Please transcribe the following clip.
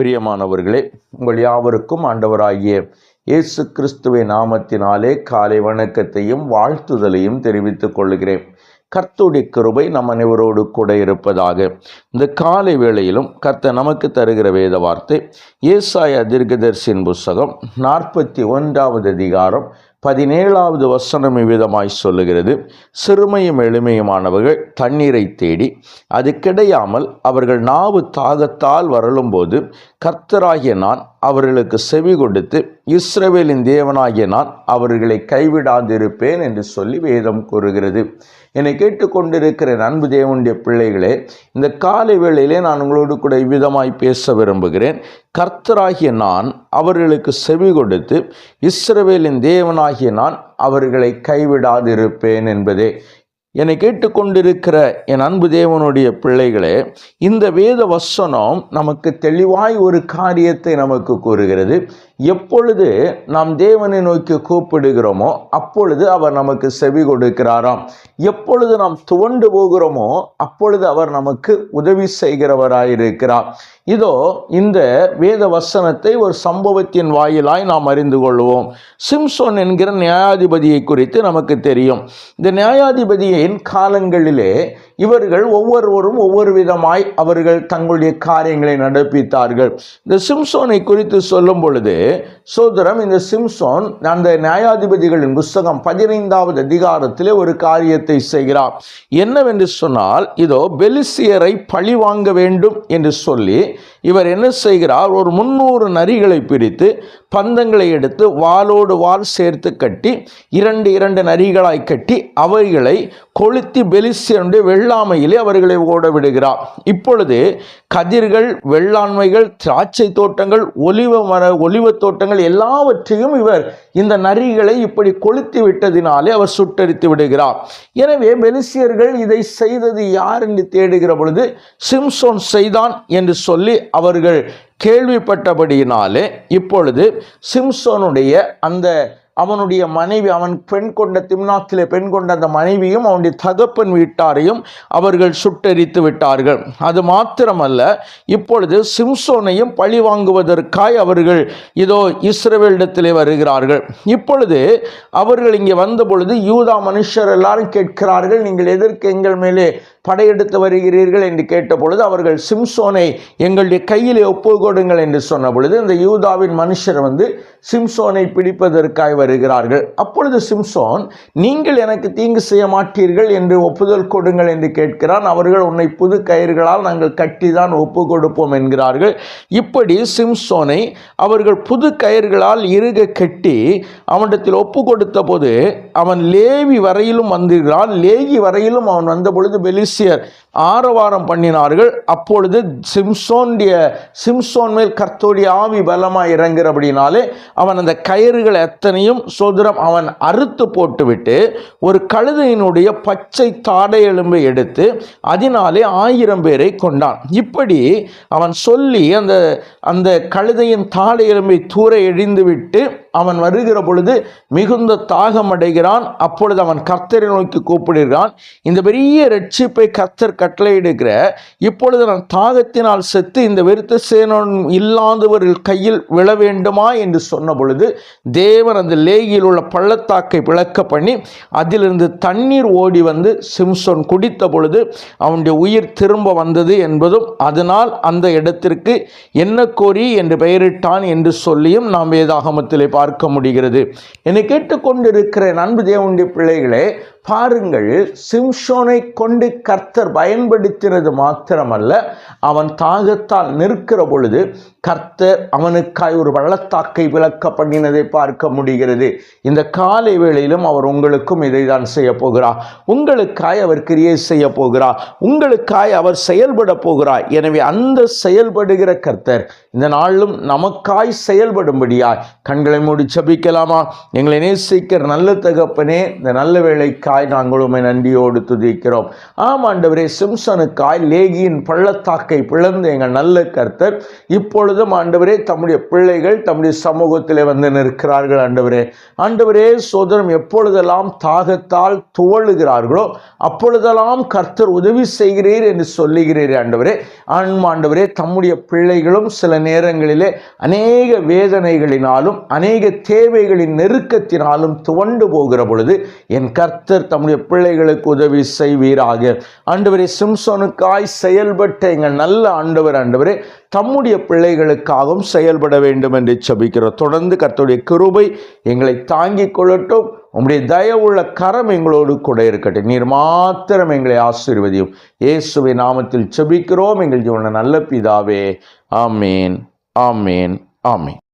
பிரியமானவர்களே உங்கள் யாவருக்கும் ஆண்டவராகிய இயேசு கிறிஸ்துவின் நாமத்தினாலே காலை வணக்கத்தையும் வாழ்த்துதலையும் தெரிவித்துக் கொள்கிறேன். கர்த்துடைய கிருபை நம் அனைவரோடு கூட இருப்பதாக. இந்த காலை வேளையிலும் கர்த்த நமக்கு தருகிற வேத வார்த்தை ஏசாய தீர்க்கதரிசியின் புஸ்தகம் நாற்பத்தி ஒன்றாவது அதிகாரம் பதினேழாவது வசனம் இவ்விதமாய் சொல்லுகிறது. சிறுமையும் எளிமையுமானவர்கள் தண்ணீரை தேடி அது கிடையாமல் அவர்கள் நாவு தாகத்தால் வரலும்போது கர்த்தராகிய நான் அவர்களுக்கு செவி கொடுத்து இஸ்ரவேலின் தேவனாகிய நான் அவர்களை கைவிடாதிருப்பேன் என்று சொல்லி வேதம் கூறுகிறது. என்னை கேட்டுக்கொண்டிருக்கிற அன்பு தேவனுடைய பிள்ளைகளே இந்த காலை வேளையிலே நான் உங்களோடு கூட இவ்விதமாய் பேச விரும்புகிறேன். கர்த்தராகிய நான் அவர்களுக்கு செவி கொடுத்து இஸ்ரவேலின் ஆகிய நான் அவர்களை கைவிடாதிருப்பேன் என்பதே. என்னை கேட்டுக்கொண்டிருக்கிற என் அன்பு தேவனுடைய பிள்ளைகளே இந்த வேத வசனம் நமக்கு தெளிவாய் ஒரு காரியத்தை நமக்கு கூறுகிறது. எப்பொழுது நாம் தேவனை நோக்கி கூப்பிடுகிறோமோ அப்பொழுது அவர் நமக்கு செவி கொடுக்கிறாராம். எப்பொழுது நாம் துவண்டு போகிறோமோ அப்பொழுது அவர் நமக்கு உதவி செய்கிறவராயிருக்கிறார். இதோ இந்த வேத வசனத்தை ஒரு சம்பவத்தின் வாயிலாய் நாம் அறிந்து கொள்வோம். சிம்சோன் என்கிற நியாயாதிபதியை குறித்து நமக்கு தெரியும். இந்த நியாயாதிபதியை நியாயாதிபதியின் காலங்களிலே இவர்கள் ஒவ்வொருவரும் ஒவ்வொரு விதமாய் அவர்கள் தங்களுடைய காரியங்களை நடப்பித்தார்கள். இந்த சிம்சோனை குறித்து சொல்லும் பொழுது சோதரம் இந்த சிம்சோன் அந்த நியாயாதிபதிகளின் புஸ்தகம் பதினைந்தாவது அதிகாரத்திலே ஒரு காரியத்தை செய்கிறார். என்னவென்று சொன்னால் இதோ பெலிசியரை பழி வாங்க வேண்டும் என்று சொல்லி இவர் என்ன செய்கிறார்? ஒரு முன்னூறு நரிகளை பிரித்து பந்தங்களை எடுத்து வாளோடு வால் சேர்த்து கட்டி இரண்டு இரண்டு நரிகளாய் கட்டி அவைகளை கொளுத்தி பெலிசியனுடைய வெள்ளாமையிலே அவர்களை ஓட விடுகிறார். இப்பொழுது கதிர்கள் வெள்ளாண்மைகள் திராட்சை தோட்டங்கள் ஒலிவ மர ஒலிவ தோட்டங்கள் எல்லாவற்றையும் இவர் இந்த நரிகளை இப்படி கொளுத்தி விட்டதினாலே அவர் சுட்டரித்து விடுகிறார். எனவே பெலிசியர்கள் இதை செய்தது யார் என்று தேடுகிற பொழுது சிம்சோன் செய்தான் என்று சொல்லி அவர்கள் கேள்விப்பட்டபடியினாலே இப்பொழுது சிம்சோனுடைய அந்த அவனுடைய மனைவி அவன் பெண் கொண்ட திம்னாத்திலே பெண் கொண்ட அந்த மனைவியும் அவனுடைய தகப்பன் வீட்டாரையும் அவர்கள் சுட்டரித்து விட்டார்கள். அது மாத்திரமல்ல இப்பொழுது சிம்சோனையும் பழி வாங்குவதற்காய் அவர்கள் இதோ இஸ்ரவேலிடத்திலே வருகிறார்கள். இப்பொழுது அவர்கள் இங்கே வந்த பொழுது யூதா மனுஷர் எல்லாரும் கேட்கிறார்கள் நீங்கள் எதற்கு எங்கள் மேலே படையெடுத்து வருகிறீர்கள் என்று கேட்டபொழுது அவர்கள் சிம்சோனை எங்களுடைய கையில் ஒப்பு கொடுங்கள் என்று சொன்ன பொழுது இந்த யூதாவின் மனுஷர் வந்து சிம்சோனை பிடிப்பதற்காய் வருகிறார்கள். அப்பொழுது சிம்சோன் நீங்கள் எனக்கு தீங்கு செய்ய மாட்டீர்கள் என்று ஒப்புதல் கொடுங்கள் என்று கேட்கிறான். அவர்கள் உன்னை புது கயிறுகளால் நாங்கள் கட்டி தான் ஒப்பு கொடுப்போம் என்கிறார்கள். இப்படி சிம்சோனை அவர்கள் புது கயிறுகளால் இறுக கட்டி அவனிடத்தில் ஒப்பு கொடுத்த போது அவன் லேவி வரையிலும் வந்திருக்கிறான். லேகி வரையிலும் அவன் வந்த பொழுது பெலிசியர் ஆரவாரம் பண்ணினார்கள். அப்பொழுது சிம்சோனுடைய சிம்சோன் மேல் கர்த்தோடைய ஆவி பலமாக இறங்குறபடினாலே அவன் அந்த கயிறுகள் எத்தனையும் சோதரம் அவன் அறுத்து போட்டுவிட்டு ஒரு கழுதையினுடைய பச்சை தாடை எலும்பை எடுத்து அதனாலே ஆயிரம் பேரை கொண்டான். இப்படி அவன் சொல்லி அந்த அந்த கழுதையின் தாடை எலும்பை தூர எழிந்துவிட்டு அவன் வருகிற பொழுது மிகுந்த தாகம் அடைகிறான் அப்பொழுது அவன் கர்த்தரை நோக்கி கூப்பிடுகிறான். இந்த பெரிய ரட்சிப்பை போய் கர்த்தர் கட்டளையிடுகிற இப்பொழுது நான் தாகத்தினால் செத்து இந்த வெறுத்த சேனன் இல்லாதவர்கள் கையில் விழ வேண்டுமா என்று சொன்ன பொழுது தேவன் அந்த லேகியில் உள்ள பள்ளத்தாக்கை விளக்க பண்ணி அதிலிருந்து தண்ணீர் ஓடி வந்து சிம்சோன் குடித்த பொழுது அவனுடைய உயிர் திரும்ப வந்தது என்பதும் அதனால் அந்த இடத்திற்கு என்ன கோரி என்று பெயரிட்டான் என்று சொல்லியும் நாம் வேதாகமத்திலே பார்க்க முடிகிறது. என்னை கேட்டுக்கொண்டிருக்கிற அன்பு தேவனுடைய பிள்ளைகளே பாருங்கள் சிம்ஷோனை கொண்டு கர்த்தர் பயன்படுத்தினது மாத்திரமல்ல அவன் தாகத்தால் நிற்கிற பொழுது கர்த்தர் அவனுக்காய் ஒரு வள்ளத்தாக்கை விளக்க பண்ணினதை பார்க்க முடிகிறது. இந்த காலை வேளையிலும் அவர் உங்களுக்கும் இதை தான் செய்ய போகிறார். உங்களுக்காய் அவர் கிரியை செய்ய போகிறார். உங்களுக்காய் அவர் செயல்பட போகிறார். எனவே அந்த செயல்படுகிற கர்த்தர் இந்த நாளிலும் நமக்காய் செயல்படும்படியாய் கண்களை மூடி ஜபிக்கலாமா? எங்களை நேசிக்கிற நல்ல தகப்பனே இந்த நல்ல வேலைக்காய் நாங்கள் உண்மை நன்றியோடு துதிக்கிறோம். ஆம் ஆண்டவரே சிம்சனுக்காய் லேகியின் பள்ளத்தாக்கை பிளந்து எங்கள் நல்ல கர்த்தர். இப்பொழுதும் ஆண்டவரே தம்முடைய பிள்ளைகள் தம்முடைய சமூகத்திலே வந்து நிற்கிறார்கள் ஆண்டவரே. ஆண்டவரே சோதரம் எப்பொழுதெல்லாம் தாகத்தால் துவழுகிறார்களோ அப்பொழுதெல்லாம் கர்த்தர் உதவி செய்கிறீர் என்று சொல்லுகிறீர் ஆண்டவரே. ஆண்டவரே தம்முடைய பிள்ளைகளும் சில நேரங்களிலே அநேக வேதனைகளினாலும் அநேக தேவைகளின் நெருக்கத்தினாலும் துவண்டு போகிற பொழுது என் கர்த்தர் கர்த்தர் தம்முடைய பிள்ளைகளுக்கு உதவி செய்வீராக. ஆண்டவரே சிம்சோனுக்காய் செயல்பட்ட எங்கள் நல்ல ஆண்டவர் ஆண்டவரே தம்முடைய பிள்ளைகளுக்காகவும் செயல்பட வேண்டும் என்று செபிக்கிறோம் தொடர்ந்து கர்த்தருடைய கிருபை எங்களை தாங்கிக் கொள்ளட்டும். உம்முடைய தயவுள்ள கரம் எங்களோடு கூட இருக்கட்டும். நீர் மாத்திரம் எங்களை ஆசீர்வதியும். இயேசுவை நாமத்தில் செபிக்கிறோம் எங்கள் ஜீவன நல்ல பிதாவே. ஆமேன். ஆமேன். ஆமேன்.